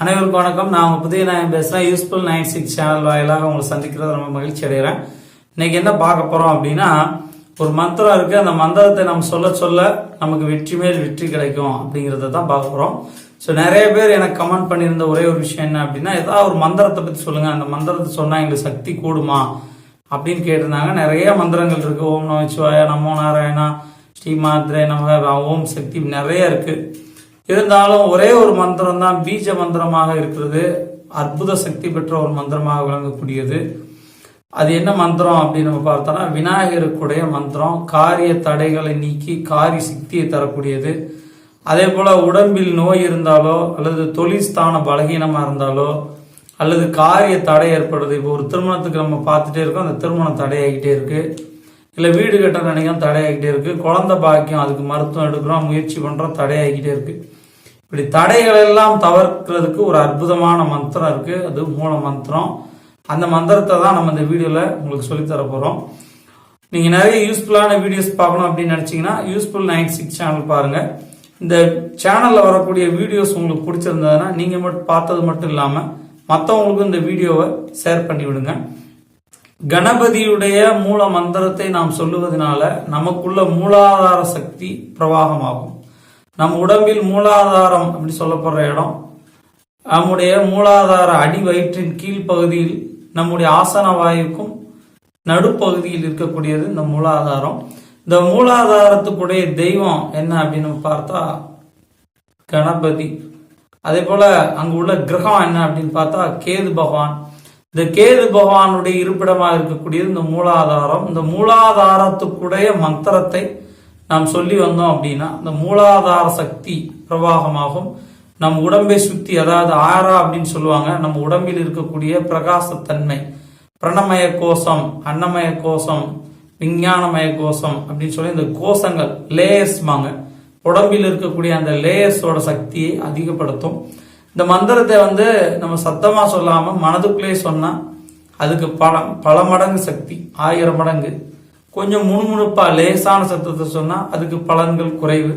அனைவருக்கும் வணக்கம். நான் உங்க புதிய நான் பேசுறேன். யூஸ்ஃபுல் நைன் சிக்ஸ் சேனல் வாயிலாக உங்களை சந்திக்கிறது ரொம்ப மகிழ்ச்சி அடைகிறேன். இன்னைக்கு என்ன பார்க்க போறோம் அப்படின்னா ஒரு மந்திரம் இருக்கு. அந்த மந்திரத்தை நம்ம சொல்ல சொல்ல நமக்கு வெற்றி மேல் வெற்றி கிடைக்கும் அப்படிங்கறத தான் பார்க்க போறோம். ஸோ நிறைய பேர் எனக்கு கமெண்ட் பண்ணியிருந்த ஒரே ஒரு விஷயம் என்ன அப்படின்னா ஏதாவது ஒரு மந்திரத்தை பத்தி சொல்லுங்க. அந்த மந்திரத்தை சொன்னா எங்களுக்கு சக்தி கூடுமா அப்படின்னு கேட்டிருந்தாங்க. நிறைய மந்திரங்கள் இருக்கு. ஓம் நமச்சிவாய நமோ நாராயணா ஸ்ரீமாத்ரே நம ஓம் சக்தி நிறைய இருக்கு. இருந்தாலும் ஒரே ஒரு மந்திரம் தான் பீஜ மந்திரமாக இருக்கிறது. அற்புத சக்தி பெற்ற ஒரு மந்திரமாக விளங்கக்கூடியது. அது என்ன மந்திரம் அப்படின்னு நம்ம பார்த்தோம்னா விநாயகருக்குடைய மந்திரம் காரிய தடைகளை நீக்கி காரிய சக்தியை தரக்கூடியது. அதே போல உடம்பில் நோய் இருந்தாலோ அல்லது தொழில் ஸ்தான பலகீனமா இருந்தாலோ அல்லது காரிய தடை ஏற்படுது. இப்போ ஒரு திருமணத்துக்கு நம்ம பார்த்துட்டே இருக்கோம் அந்த திருமணம் தடையாகிட்டே இருக்கு. இல்லை வீடு கட்ட நினைக்கிறோம் தடையாகிட்டே இருக்கு. குழந்தை பாக்கியம் அதுக்கு மருத்துவம் எடுக்கிறோம் முயற்சி பண்றோம் தடையாகிட்டே இருக்கு. இப்படி தடைகள் எல்லாம் தவிர்க்கிறதுக்கு ஒரு அற்புதமான மந்திரம் இருக்கு. அது மூல மந்திரம். அந்த மந்திரத்தை தான் நம்ம இந்த வீடியோல உங்களுக்கு சொல்லித் தர போறோம். நீங்க நிறைய யூஸ்ஃபுல்லான வீடியோஸ் பார்க்கணும் அப்படின்னு நினைச்சீங்கன்னா யூஸ்ஃபுல் நைன் சிக்ஸ் சேனல் பாருங்க. இந்த சேனல்ல வரக்கூடிய வீடியோஸ் உங்களுக்கு பிடிச்சிருந்ததுன்னா நீங்க மட்டும் பார்த்தது மட்டும் இல்லாம மற்றவங்களுக்கும் இந்த வீடியோவை ஷேர் பண்ணி விடுங்க. கணபதியுடைய மூல மந்திரத்தை நாம் சொல்லுவதனால நமக்குள்ள மூலாதார சக்தி பிரவாகமாகும். நம் உடம்பில் மூலாதாரம் அப்படி சொல்லப்படுற இடம் நம்முடைய மூலாதார அடி வயிற்றின் கீழ்ப்பகுதியில் நம்முடைய ஆசன வாயுக்கும் நடுப்பகுதியில் இருக்கக்கூடியது இந்த மூலாதாரம். இந்த மூலாதாரத்துக்குடைய தெய்வம் என்ன அப்படின்னு பார்த்தா கணபதி. அதே போல அங்கு உள்ள கிரகம் என்ன அப்படின்னு பார்த்தா கேது பகவான். இந்த கேது பகவானுடைய இருப்பிடமாக இருக்கக்கூடியது இந்த மூலாதாரம். இந்த மூலாதாரத்துக்குடைய மந்திரத்தை நாம் சொல்லி வந்தோம் அப்படின்னா இந்த மூலாதார சக்தி பிரவாகமாகும். நம் உடம்பை சுத்தி அதாவது ஆரா அப்படின்னு சொல்லுவாங்க நம்ம உடம்பில் இருக்கக்கூடிய பிரகாசத்தன்மை பிரணமய கோஷம் அன்னமய கோஷம் விஞ்ஞானமய கோஷம் அப்படின்னு சொல்லி இந்த கோஷங்கள் லேயர்ஸ்மாங்க உடம்பில் இருக்கக்கூடிய அந்த லேயர்ஸோட சக்தியை அதிகப்படுத்தும். இந்த மந்திரத்தை வந்து நம்ம சத்தமா சொல்லாம மனதுக்குள்ளே சொன்னா அதுக்கு பல பல மடங்கு சக்தி ஆயிரம் மடங்கு. கொஞ்சம் முணுமுணுப்பா லேசான சத்தத்தை சொன்னா அதுக்கு பலன்கள் குறைவு.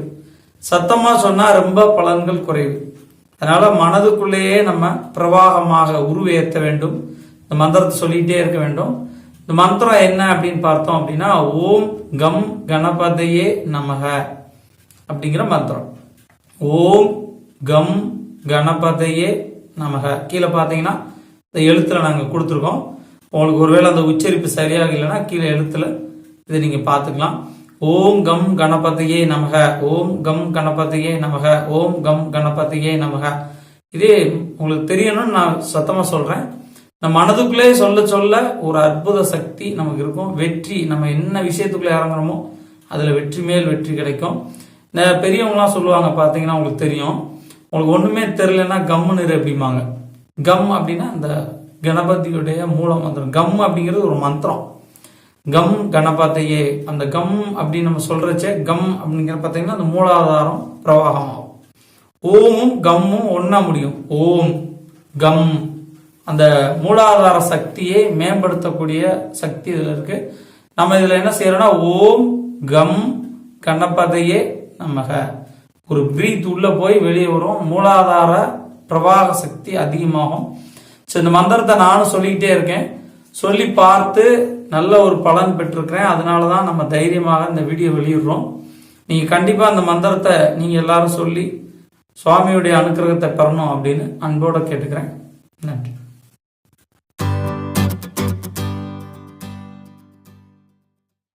சத்தமா சொன்னா ரொம்ப பலன்கள் குறைவு. அதனால மனதுக்குள்ளேயே நம்ம பிரவாகமாக உருவேற்ற வேண்டும். இந்த மந்திரத்தை சொல்லிகிட்டே இருக்க வேண்டும். இந்த மந்திரம் என்ன அப்படின்னு பார்த்தோம் அப்படின்னா ஓம் கம் கணபதையே நமக அப்படிங்கிற மந்திரம். ஓம் கம் கணபதையே நமக. கீழே பார்த்தீங்கன்னா இந்த எழுத்துல நாங்கள் கொடுத்துருக்கோம். உங்களுக்கு ஒருவேளை அந்த உச்சரிப்பு சரியாக இல்லைன்னா கீழே எழுத்துல இதை நீங்க பார்த்துக்கலாம். ஓம் கம் கணபதியே நமக. ஓம் கம் கணபதியே நமக. ஓம் கம் கணபதியே நமக. இதே உங்களுக்கு தெரியணும்னு நான் சத்தமா சொல்றேன். நம்ம மனதுக்குள்ளே சொல்ல சொல்ல ஒரு அற்புத சக்தி நமக்கு இருக்கும். வெற்றி நம்ம என்ன விஷயத்துக்குள்ள இறங்குறோமோ அதுல வெற்றி மேல் வெற்றி கிடைக்கும். இந்த பெரியவங்களாம் சொல்லுவாங்க பாத்தீங்கன்னா உங்களுக்கு தெரியும். உங்களுக்கு ஒண்ணுமே தெரியலன்னா கம்முன்னு இரு அப்படிம்பாங்க. கம் அப்படின்னா அந்த கணபதியுடைய மூல மந்திரம் கம் அப்படிங்கிறது ஒரு மந்திரம். கம் கணபதையே அந்த கம் அப்படின்னு நம்ம சொல்றச்சே கம் அப்படிங்கிற பார்த்தீங்கன்னா அந்த மூலாதாரம் பிரவாகமாகும். ஓமும் கம்மும் ஒன்னா முடியும். ஓம் கம் அந்த மூலாதார சக்தியை மேம்படுத்தக்கூடிய சக்தி இதில் இருக்கு. நம்ம இதில் என்ன செய்யறோம்னா ஓம் கம் கணபதையே நமக. ஒரு பிரீத் உள்ள போய் வெளியே வரும். மூலாதார பிரவாக சக்தி அதிகமாகும். ஸோ இந்த மந்திரத்தை நானும் சொல்லிக்கிட்டே இருக்கேன். சொல்லி பார்த்து நல்ல ஒரு பலன் பெற்றிருக்கிறேன். அதனால தான் நம்ம தைரியமாக இந்த வீடியோ வெளியிடுறோம். நீங்கள் கண்டிப்பாக அந்த மந்திரத்தை நீங்கள் எல்லாரும் சொல்லி சுவாமியுடைய அனுக்கிரகத்தை பெறணும் அப்படின்னு அன்போட கேட்டுக்கிறேன். நன்றி.